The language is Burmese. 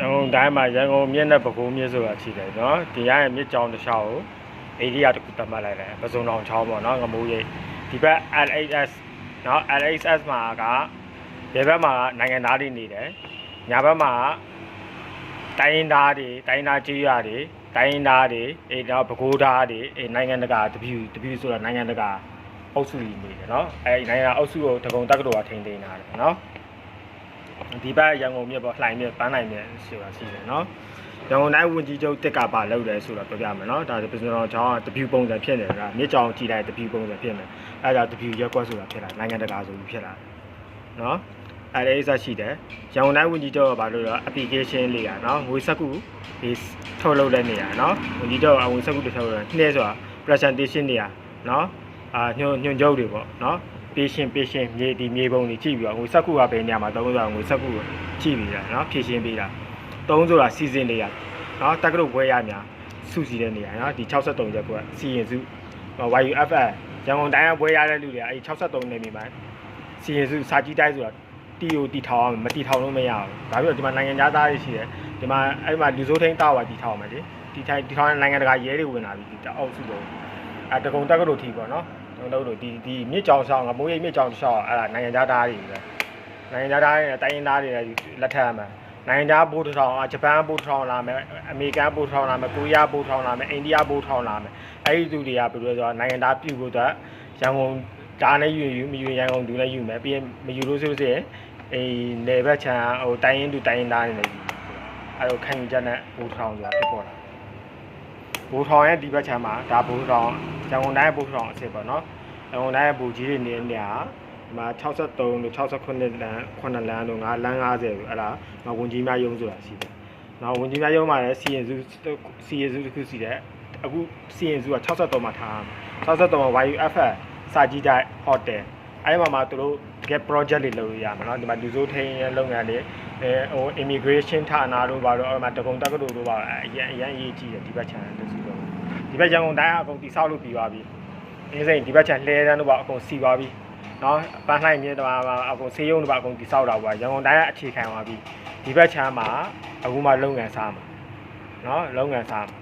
ရန်ကုန်တိုင်းမှာရန်ကုန်မြစ်နဲ့ပဲခူးမြစ်ဆိုတာရှိတယ်နော်ဒီရရဲ့မြစ်ကြောင်တစ်လျှောက်ကိုအေရီးယားတစ်ခုသတ်မှတ်လိုက်တယ်ပစုံတောင်ချောင်းပေါ့နော်ငမိုးရိပ်ဒီဘက် LHS နော် LHS မှာကဒီဘက်မှာနိုင်ငံသားတွေနေတယ်ညာဘက်မှာတိုင်းရင်းသားတွေတိုင်းရင်းသားကြေးရွာတွေတိုင်းရင်းသားတွေအေးတော့ပဲခူးသားတွေအေးနိုင်ငံတကာတပြူတပြူဆိုတာနိုင်ငံတကာအုပ်စုကြီးနေတယ်နော်အဲဒီနိုင်ငံတကာအုပ်စုကိုတကုံတက္ကသိုလ်ကထိန်းသိမ်းထားတယ်နော် ဒီဘက်ရန်ကုန်မြစ်ပေါ့လှိုင်မြစ်ပန်းလှိုင်မြစ်ဆိုတာရှိတယ်နော်ရန်ကုန်တိုင်းဝန်ကြီးချုပ်တက်ကပါလောက်တယ်ဆိုတော့ပြောပြမယ်နော်ဒါပစ္စည်းတော်ချောင်းကတပြူပုံစံဖြစ်နေတာမြစ်ကြောင်ကြည်လိုက်တပြူပုံစံဖြစ်နေအဲဒါတပြူရက်ကွက်ဆိုတာဖြစ်လာနိုင်ငံတကာဆိုပြီးဖြစ်လာနော်အဲဒါအိစရှိတယ်ရန်ကုန်တိုင်းဝန်ကြီးချုပ်ကဘာလို့လဲ application လေးอ่ะနော်ငွေစက်ကူဒီထုတ်လုပ်တဲ့နေရာနော်ဝန်ကြီးချုပ်ကငွေစက်ကူတစ်ထုတ်လုပ်နှဲဆိုတာ presentation နေရာနော်အာညွန်ညွန်ချုပ်တွေပေါ့ နော် patient patient မြေဒီမြေပုံတွေကြည့်ပြီးတော့ငွေစက်ကူကဘယ်နေရာမှာသုံးဆိုတာငွေစက်ကူကိုကြည့်ပြီးတာနော်ဖြည့်ရှင်းပေးတာသုံးဆိုတာ season တွေရနော်တက္ကသိုလ်ဘွဲရများစုစည်းတဲ့နေရာနော်ဒီ63ရက်ကွက်စီရင်စု YUFF ရန်ကုန်တိုင်းကဘွဲရတဲ့လူတွေကအဲဒီ63နေမြေမှာစီရင်စုစာကြည့်တိုက်ဆိုတာတီကိုတီထောင်အောင်မတီထောင်လို့မရဘူးဒါပြီးတော့ဒီမှာနိုင်ငံသားတွေရှိတယ်ဒီမှာအဲ့မှာလူစိုးထိန်တောက်ပါတီထောင်မယ်လေတီထိုင်တီထောင်တဲ့နိုင်ငံတကာရဲတွေဝင်လာပြီဒီတအောက်စုလုံးအဲတကုံတက္ကသိုလ်ထီပေါ့နော်ကျွန် တော်တို့ဒီဒီမြစ်ကြောင်ဆောင်ငမိုးရိပ်မြစ်ကြောင်ရှောက်အဲ့ဒါနိုင်ငံသားသားတွေပဲနိုင်ငံသားသားတွေနဲ့တိုင်းရင်းသားတွေလည်းလက်ထပ်ရမှာနိုင်ငံသားဘိုးတစ်ထောင်အာဂျပန်ဘိုးတစ်ထောင်လာမယ်အမေရိကန်ဘိုးတစ်ထောင်လာမယ်ကိုရီးယားဘိုးတစ်ထောင်လာမယ်အိန္ဒိယဘိုးတစ်ထောင်လာမယ်အဲ့ဒီသူတွေကဘယ်လိုလဲဆိုတော့နိုင်ငံသားပြုတ်ဖို့အတွက်ရန်ကုန်ဒါနဲ့ယူယူမယူရန်ကုန်သူလည်းယူမယ်ပြီးရင်မယူလို့ဆိုလို့ရှိရင်အေးလေဘက်ချန်ဟိုတိုင်းရင်းသူတိုင်းရင်းသားတွေလည်းယူအဲ့လိုခံယူချက်နဲ့ဘိုးတစ်ထောင်ဆိုတာဖြစ်ပေါ်လာဘိုးထောင်ရဲ့ဒီဘက်ချန်မှာဒါဘိုးထောင် ရန်ကုန်တိုင်းဘိုးထောင်အစ်စ်ပေါ့နော် ။အွန်လိုင်းဘူကြီးတွေနေနေဟာဒီမှာ63တို့69လမ်း9လမ်းတို့5လမ်း50တို့အဲ့ဒါငါဝန်ကြီးများရုံးဆိုတာရှိတယ်။နောက်ဝန်ကြီးများရုံးမှာလည်းစီရင်စုစီရင်စုတစ်ခုရှိတယ်။အခုစီရင်စုက63မှာထား63မှာ YUF စာကြည့်တဲ့ hotel အဲ့မှာမှသူတို့ get project တွေလုပ်လို့ရမှာเนาะဒီမှာလူစိုးထိန်းလုပ်ငန်းတွေအဲဟို immigration ဌာနတို့ဘာလို့အဲ့မှာတကုံတက္ကသိုလ်တို့ဘာအရင်အရင်အရေးကြီးတယ်ဒီဘက် channel တစ်စုတော့ ဒီဘက်ရန်ကုန်တိုင်းကအကုန်တိဆောက်လို့ပြီးပါပြီအင်းစိန်ဒီဘက်ချန်လှဲတန်းတို့ပါအကုန်စီပါပြီနော်ပန်းလှိုင်မြေတပါအကုန်ဆေးရုံတို့ပါအကုန်တိဆောက်တာပေါ့ရန်ကုန်တိုင်းကအခြေခံပါပြီဒီဘက်ချန်မှာအခုမှလုပ်ငန်းစားမှာနော်လုပ်ငန်းစားမှာ